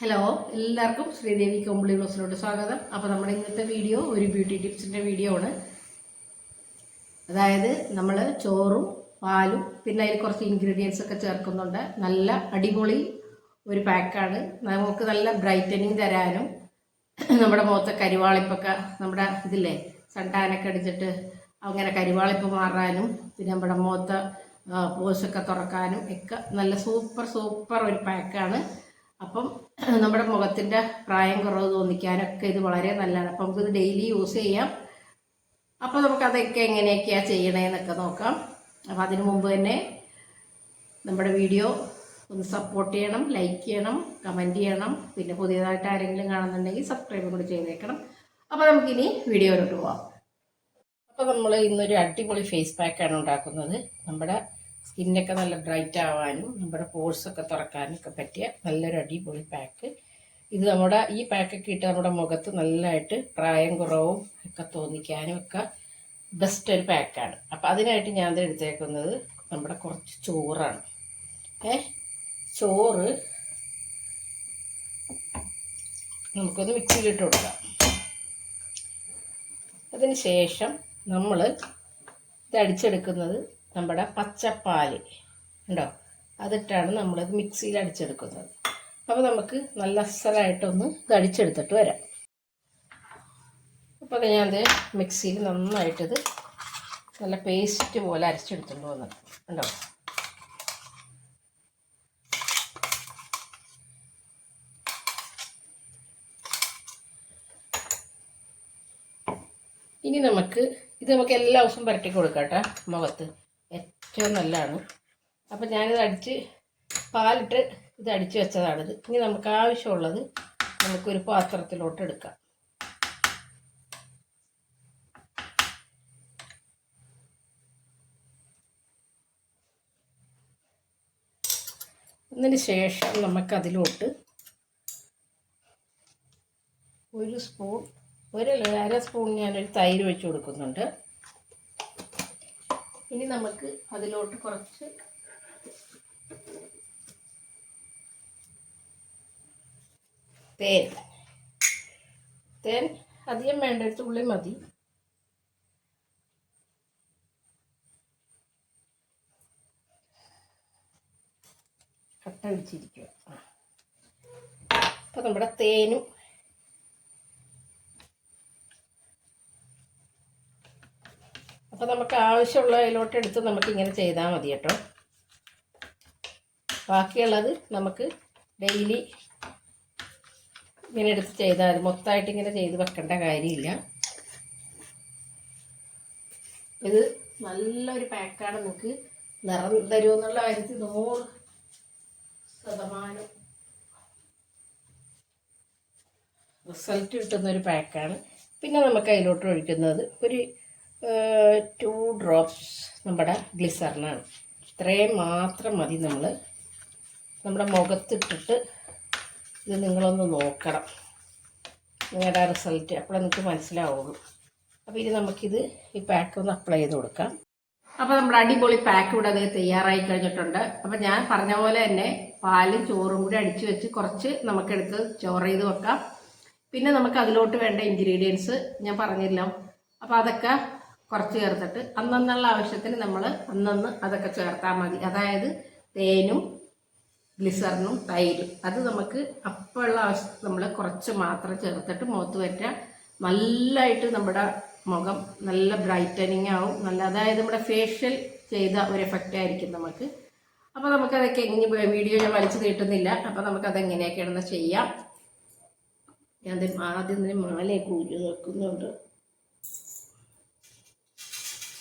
Hello എല്ലാവർക്കും ശ്രീദേവി കൊമ്പിളി ബ്ലോസിലോട്ട് സ്വാഗതം. അപ്പോൾ നമ്മുടെ ഇന്നത്തെ വീഡിയോ ഒരു ബ്യൂട്ടി ടിപ്സിന്റെ വീഡിയോ ആണ്. അതായത് നമ്മൾ ചോറും പാലും പിന്നെ അതിൽ കുറച്ച് ഇൻഗ്രീഡിയൻസ് ഒക്കെ ചേർക്കുന്നുണ്ട്. നല്ല അടിപൊളി ഒരു പാക്കാണ് നമുക്ക് നല്ല ബ്രൈറ്റനിങ് തരാനും നമ്മുടെ മുഖത്തെ കരിവാളിപ്പൊക്കെ നമ്മുടെ ഇതില്ലേ സണ്ടാനൊക്കെ അടിച്ചിട്ട് അങ്ങനെ കരിവാളിപ്പ് മാറാനും പിന്നെ നമ്മുടെ മുഖത്തെ പോസൊക്കെ തുറക്കാനും ഒക്കെ നല്ല സൂപ്പർ സൂപ്പർ ഒരു പാക്കാണ് അപ്പം നമ്മുടെ മുഖത്തിന്റെ പ്രായം കുറവ് തോന്നിക്കാനൊക്കെ ഇത് വളരെ നല്ലതാണ്. അപ്പം നമുക്കിത് ഡെയിലി യൂസ് ചെയ്യാം. അപ്പോൾ നമുക്ക് അതൊക്കെ എങ്ങനെയൊക്കെയാണ് ചെയ്യണേന്നൊക്കെ നോക്കാം. അപ്പം അതിനു മുമ്പ് തന്നെ നമ്മുടെ വീഡിയോ ഒന്ന് സപ്പോർട്ട് ചെയ്യണം ലൈക്ക് ചെയ്യണം കമന്റ് ചെയ്യണം. പിന്നെ പുതിയതായിട്ട് ആരെങ്കിലും കാണുന്നുണ്ടെങ്കിൽ സബ്സ്ക്രൈബ് കൂടി ചെയ്തേക്കണം. അപ്പോൾ നമുക്കിനി വീഡിയോയിലോട്ട് പോവാം. അപ്പോൾ നമ്മൾ ഇന്നൊരു അടിപൊളി ഫേസ് പാക്കാണ് ഉണ്ടാക്കുന്നത്. നമ്മുടെ സ്കിന്നൊക്കെ നല്ല ബ്രൈറ്റ് ആവാനും നമ്മുടെ പോഴ്സൊക്കെ തുറക്കാനും ഒക്കെ പറ്റിയ നല്ലൊരു അടിപൊളി പാക്ക്. ഇത് നമ്മുടെ ഈ പാക്കൊക്കെ ഇട്ട് നമ്മുടെ മുഖത്ത് നല്ലതായിട്ട് പ്രായം കുറവും ഒക്കെ തോന്നിക്കാനും ഒക്കെ ബെസ്റ്റ് ഒരു പാക്കാണ് അപ്പം അതിനായിട്ട് ഞാൻ എടുത്തേക്കുന്നത് നമ്മുടെ കുറച്ച് ചോറാണ്. ഏ? ചോറ് നമുക്കൊന്ന് മിക്സിയിലിട്ട് കൊടുക്കാം. അതിന് ശേഷം നമ്മൾ ഇത് അടിച്ചെടുക്കുന്നത് നമ്മുടെ പച്ചപ്പാൽ ഉണ്ടോ? അതിട്ടാണ് നമ്മൾ മിക്സിയിൽ അടിച്ചെടുക്കുന്നത്. അപ്പോൾ നമുക്ക് നല്ല അസലായിട്ടൊന്ന് അടിച്ചെടുത്തിട്ട് വരാം. അപ്പോൾ ഞാനത് മിക്സിയിൽ നന്നായിട്ടിത് നല്ല പേസ്റ്റ് പോലെ അരച്ചെടുത്തുകൊണ്ട് വന്നത് ഉണ്ടോ ഇനി നമുക്ക് ഇത് നമുക്ക് എല്ലാ ദിവസവും പുരട്ടി കൊടുക്കാം കേട്ടോ മുഖത്ത്. ഏറ്റവും നല്ലതാണ്. അപ്പം ഞാനിത് അടിച്ച് പാലിട്ട് ഇത് അടിച്ച് വെച്ചതാണിത്. ഇനി നമുക്ക് ആവശ്യമുള്ളത് നമുക്കൊരു പാത്രത്തിലോട്ട് എടുക്കാം. അതിന് ശേഷം നമുക്കതിലോട്ട് ഒരു സ്പൂൺ ഒരു അര സ്പൂൺ ഞാനൊരു തൈര് വെച്ച് കൊടുക്കുന്നുണ്ട്. ഇനി നമുക്ക് അതിലോട്ട് കുറച്ച് തേൻ. തേൻ അധികം വേണ്ട തുള്ളി മതി. കട്ട പിടിച്ചിരിക്കുക അപ്പം നമ്മുടെ തേനും അപ്പോൾ നമുക്ക് ആവശ്യമുള്ള അതിലോട്ട് എടുത്ത് നമുക്ക് ഇങ്ങനെ ചെയ്താൽ മതി കേട്ടോ. ബാക്കിയുള്ളത് നമുക്ക് ഡെയിലി ഇങ്ങനെ എടുത്ത് ചെയ്താൽ മതി. മൊത്തമായിട്ട് ഇങ്ങനെ ചെയ്ത് വെക്കേണ്ട കാര്യമില്ല. ഇത് നല്ലൊരു പാക്കാണ് നമുക്ക് നിറം തരുമെന്നുള്ള കാര്യത്തിൽ നൂറ് ശതമാനം റിസൾട്ട് കിട്ടുന്ന ഒരു പാക്കാണ് പിന്നെ നമുക്ക് അതിലോട്ട് ഒഴിക്കുന്നത് ഒരു ടു ഡ്രോപ്സ് നമ്മുടെ ഗ്ലിസറിനാണ് ഇത്രയും മാത്രം മതി നമ്മൾ നമ്മുടെ മുഖത്തിട്ടിട്ട് ഇത് നിങ്ങളൊന്ന് നോക്കണം. നിങ്ങളുടെ റിസൾട്ട് അപ്പോൾ നിങ്ങൾക്ക് മനസ്സിലാവുള്ളൂ. അപ്പോൾ ഇത് നമുക്കിത് ഈ പാക്ക് ഒന്ന് അപ്ലൈ ചെയ്ത് കൊടുക്കാം. അപ്പോൾ നമ്മുടെ അടിപൊളി പാക്ക് ഇവിടെ അത് തയ്യാറായി കഴിഞ്ഞിട്ടുണ്ട്. അപ്പോൾ ഞാൻ പറഞ്ഞ പോലെ തന്നെ പാലും ചോറും കൂടി അടിച്ചു വെച്ച് കുറച്ച് നമുക്കെടുത്ത് ചോറ് ചെയ്ത് വെക്കാം. പിന്നെ നമുക്ക് അതിലോട്ട് വേണ്ട ഇൻഗ്രീഡിയൻസ് ഞാൻ പറഞ്ഞില്ല അപ്പോൾ അതൊക്കെ കുറച്ച് ചേർത്തിട്ട് അന്നന്നുള്ള ആവശ്യത്തിന് നമ്മൾ അന്നന്ന് അതൊക്കെ ചേർത്താൽ മതി. അതായത് തേനും ഗ്ലിസറിനും തൈരും. അത് നമുക്ക് അപ്പോഴുള്ള ആവശ്യത്തിന് നമ്മൾ കുറച്ച് മാത്രം ചേർത്തിട്ട് മുഖത്ത് പറ്റുക നല്ലതായിട്ട് നമ്മുടെ മുഖം നല്ല ബ്രൈറ്റനിങ് ആവും. നല്ല അതായത് നമ്മുടെ ഫേഷ്യൽ ചെയ്ത ഒരു എഫക്റ്റ് ആയിരിക്കും നമുക്ക്. അപ്പോൾ നമുക്കതൊക്കെ എങ്ങനെ വീഡിയോ ഞാൻ വലിച്ചു നീട്ടുന്നില്ല. അപ്പോൾ നമുക്കത് എങ്ങനെയൊക്കെയാണെന്ന് ചെയ്യാം. ഞാൻ ആദ്യം തന്നെ മാലയൊക്കെ ഊരി നോക്കുന്നുണ്ട്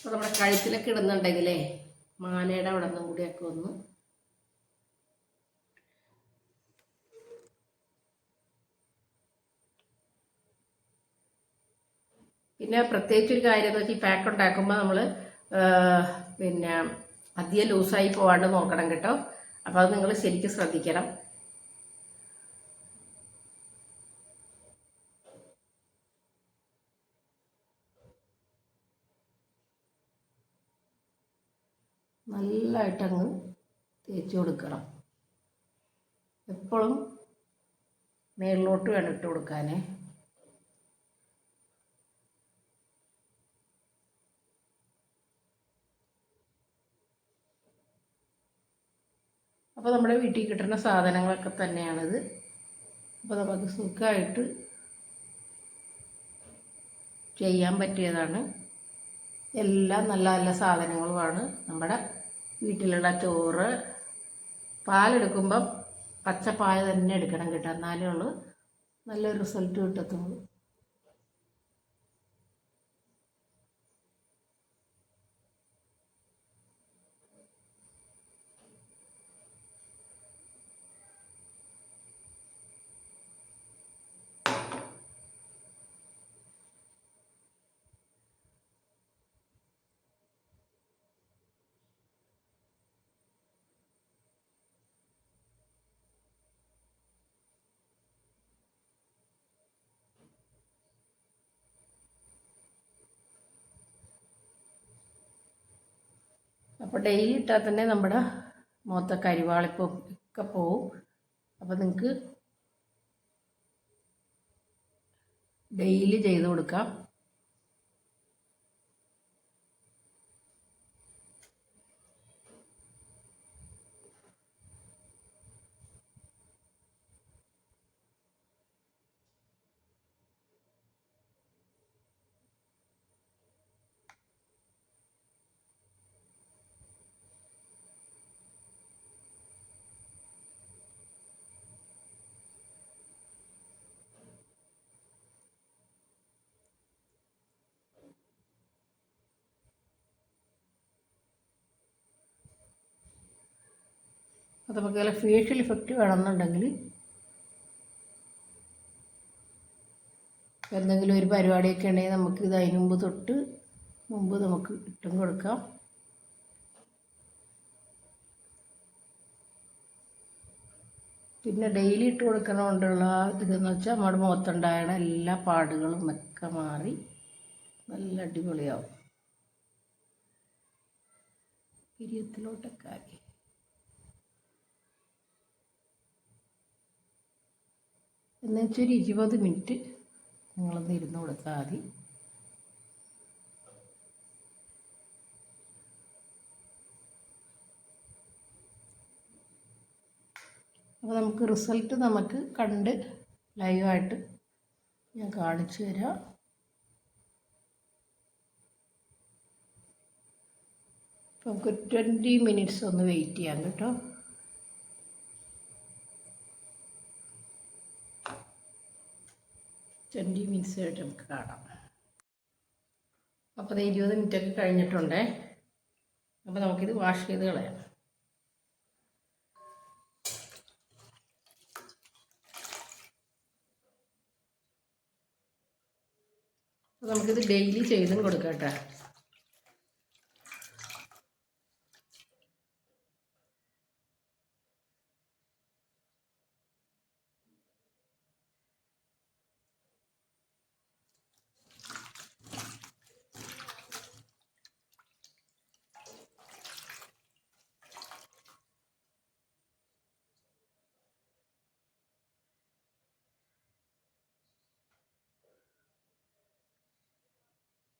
അപ്പോൾ നമ്മുടെ കഴുത്തിലൊക്കെ ഇടുന്നുണ്ടെങ്കിലേ മാലയുടെ അവിടെ നിന്നും കൂടിയൊക്കെ ഒന്ന് പിന്നെ പ്രത്യേകിച്ച് ഒരു കാര്യം എന്ന് വെച്ചാൽ ഈ പാക്ക് ഉണ്ടാക്കുമ്പോൾ നമ്മൾ പിന്നെ അധികം ലൂസായി പോവാണ്ട് നോക്കണം കേട്ടോ. അപ്പോൾ അത് നിങ്ങൾ ശരിക്കും ശ്രദ്ധിക്കണം. നല്ലതായിട്ടങ്ങ് തേച്ച് കൊടുക്കണം. എപ്പോഴും മേളിലോട്ട് വേണം ഇട്ട് കൊടുക്കാൻ അപ്പോൾ നമ്മുടെ വീട്ടിൽ കിട്ടുന്ന സാധനങ്ങളൊക്കെ തന്നെയാണിത്. അപ്പോൾ നമുക്ക് സുഖമായിട്ട് ചെയ്യാൻ പറ്റിയതാണ്. എല്ലാം നല്ല നല്ല സാധനങ്ങളുമാണ് നമ്മുടെ വീട്ടിലുള്ള ചോറ് പാലെടുക്കുമ്പം പച്ചപ്പായ തന്നെ എടുക്കണം കേട്ടോ. എന്നാലേ ഉള്ളൂ. നല്ലൊരു റിസൾട്ട് കിട്ടത്തുള്ളൂ. അപ്പോൾ ഡെയിലി ഇട്ടാൽ തന്നെ നമ്മുടെ മുഖത്തെ കരിവാളിപ്പും ഒക്കെ പോവും. അപ്പോൾ നിങ്ങൾക്ക് ഡെയിലി ചെയ്ത് കൊടുക്കാം. അത് നമുക്ക് നല്ല ഫേഷ്യൽ ഇഫക്റ്റ് വേണമെന്നുണ്ടെങ്കിൽ എന്തെങ്കിലും ഒരു പരിപാടിയൊക്കെ ഉണ്ടെങ്കിൽ നമുക്ക് ഇത് അതിന് മുമ്പ് തൊട്ട് മുമ്പ് നമുക്ക് ഇട്ടും കൊടുക്കാം. പിന്നെ ഡെയിലി ഇട്ട് കൊടുക്കണോണ്ടുള്ള ഇതെന്ന് വെച്ചാൽ നമ്മുടെ മുഖത്തുണ്ടായ എല്ലാ പാടുകളും ഒക്കെ മാറി നല്ല അടിപൊളിയാവും. പിരിയത്തിലോട്ടൊക്കെ ആക്കി. എന്നുവെച്ചാൽ ഒരു ഇരുപത് മിനിറ്റ് നിങ്ങളൊന്ന് ഇരുന്ന് കൊടുത്താൽ മതി. അപ്പോൾ നമുക്ക് റിസൾട്ട് നമുക്ക് കണ്ട് ലൈവായിട്ട് ഞാൻ കാണിച്ചു തരാം. നമുക്ക് ട്വന്റി മിനിറ്റ്സ് ഒന്ന് വെയിറ്റ് ചെയ്യാം കേട്ടോ. ട്വന്റി മിനിറ്റ്സ് ആയിട്ട് നമുക്ക് കാണാം. അപ്പോൾ അത് ഇരുപത് മിനിറ്റൊക്കെ കഴിഞ്ഞിട്ടുണ്ടേ. അപ്പോൾ നമുക്കിത് വാഷ് ചെയ്ത് കളയാം. നമുക്കിത് ഡെയിലി ചെയ്തും കൊടുക്കാം കേട്ടോ.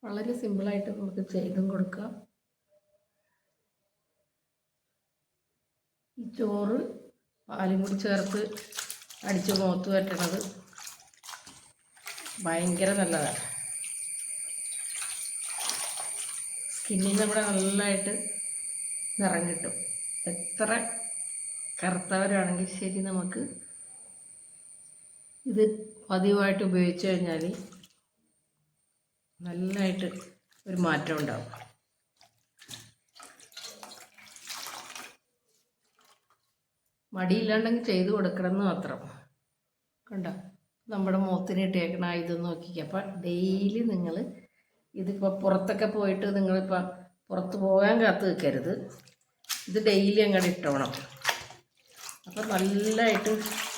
വളരെ സിമ്പിളായിട്ട് നമുക്ക് ചെയ്തും കൊടുക്കാം. ഈ ചോറ് പാലും കൂടി ചേർത്ത് അടിച്ച് മുഖത്ത് പറ്റണത് ഭയങ്കര നല്ലതാണ് സ്കിന്നിൽ നമ്മുടെ നല്ലതായിട്ട് നിറം കിട്ടും. എത്ര കറുത്തവരാണെങ്കിൽ ശരി നമുക്ക് ഇത് പതിവായിട്ട് ഉപയോഗിച്ച് കഴിഞ്ഞാൽ നല്ലതായിട്ട് ഒരു മാറ്റം ഉണ്ടാവും. മടിയില്ലാണ്ടെങ്കിൽ ചെയ്തു കൊടുക്കണം എന്ന് മാത്രം. കണ്ടോ? നമ്മുടെ മുഖത്തിന് ഇട്ടേക്കണ ഇത് നോക്കിക്കുക അപ്പം ഡെയിലി നിങ്ങൾ ഇതിപ്പോൾ പുറത്തൊക്കെ പോയിട്ട് നിങ്ങളിപ്പോൾ പുറത്ത് പോകാൻ കാത്ത് നിൽക്കരുത്. ഇത് ഡെയിലി അങ്ങോട്ട് ഇട്ടോണം. അപ്പം നല്ലതായിട്ട്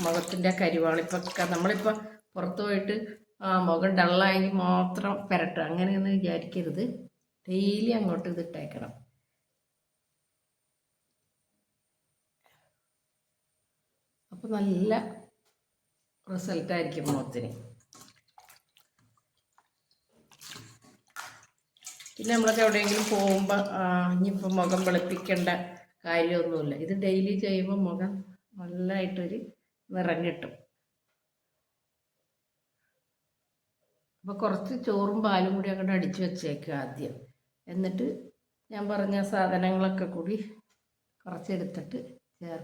മുഖത്തിന്റെ കരിവാളിപ്പൊക്കെ നമ്മളിപ്പോൾ പുറത്ത് പോയിട്ട് മുഖം ഡള്ളായെങ്കിൽ മാത്രം പെരട്ടും അങ്ങനെയൊന്നും വിചാരിക്കരുത്. ഡെയിലി അങ്ങോട്ട് ഇത് ഇട്ടേക്കണം. അപ്പോൾ നല്ല റിസൾട്ടായിരിക്കും മുഖത്തിന്. പിന്നെ നമ്മളൊക്കെ എവിടെയെങ്കിലും പോകുമ്പോൾ ഇനിയിപ്പോൾ മുഖം വെളുപ്പിക്കേണ്ട കാര്യമൊന്നുമില്ല. ഇത് ഡെയിലി ചെയ്യുമ്പോൾ മുഖം നല്ലതായിട്ടൊരു നിറം കിട്ടും. അപ്പോൾ കുറച്ച് ചോറും പാലും കൂടി അങ്ങോട്ട് അടിച്ചു വെച്ചേക്കുക ആദ്യം. എന്നിട്ട് ഞാൻ പറഞ്ഞ സാധനങ്ങളൊക്കെ കൂടി കുറച്ചെടുത്തിട്ട് ചേർ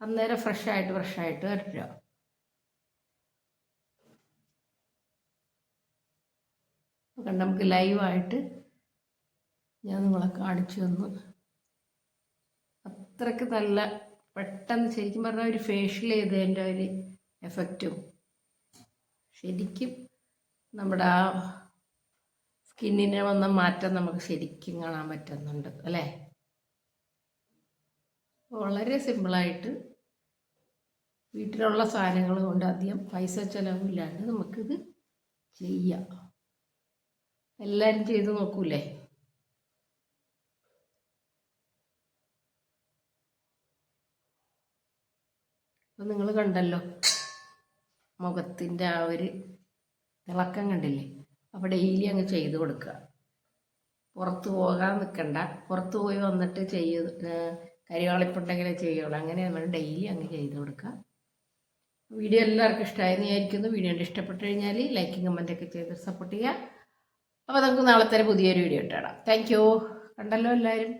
അന്നേരം ഫ്രഷായിട്ട് ഫ്രഷായിട്ട് വരട്ടുക കണ്ട നമുക്ക് ലൈവായിട്ട് ഞാൻ നിങ്ങളെ കാണിച്ചു തന്നു. അത്രയ്ക്ക് നല്ല പെട്ടെന്ന് ശരിക്കും പറഞ്ഞാൽ ഒരു ഫേഷ്യൽ ചെയ്തതിന്റെ ഒരു എഫക്റ്റും ശരിക്കും നമ്മുടെ ആ സ്കിന്നിനെ വന്ന മാറ്റം നമുക്ക് ശരിക്കും കാണാൻ പറ്റുന്നുണ്ട് അല്ലേ? വളരെ സിമ്പിളായിട്ട് വീട്ടിലുള്ള സാധനങ്ങൾ കൊണ്ട് അധികം പൈസ ചിലവില്ലാണ്ട് നമുക്കിത് ചെയ്യാം. എല്ലാവരും ചെയ്ത് നോക്കൂലേ? അപ്പം നിങ്ങൾ കണ്ടല്ലോ മുഖത്തിന്റെ ആ ഒരു തിളക്കം കണ്ടില്ലേ അപ്പോൾ ഡെയിലി അങ്ങ് ചെയ്ത് കൊടുക്കുക. പുറത്ത് പോകാൻ നിൽക്കണ്ട പുറത്ത് പോയി വന്നിട്ട് ചെയ്യ കരിവാളിപ്പുണ്ടെങ്കിലേ ചെയ്യുള്ളൂ. അങ്ങനെ നമ്മൾ ഡെയിലി അങ്ങ് ചെയ്ത് കൊടുക്കുക. വീഡിയോ എല്ലാവർക്കും ഇഷ്ടമായെന്ന് വിചാരിക്കുന്നു. വീഡിയോ ഇഷ്ടപ്പെട്ട് കഴിഞ്ഞാൽ ലൈക്കും കമന്റൊക്കെ ചെയ്ത് സപ്പോർട്ട് ചെയ്യുക. അപ്പോൾ നമുക്ക് നാളെ തന്നെ പുതിയൊരു വീഡിയോ ഇട്ടിടാം താങ്ക് യു കണ്ടല്ലോ എല്ലാവരും?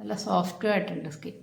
നല്ല സോഫ്റ്റ് ആയിട്ടുണ്ട് സ്കിൻ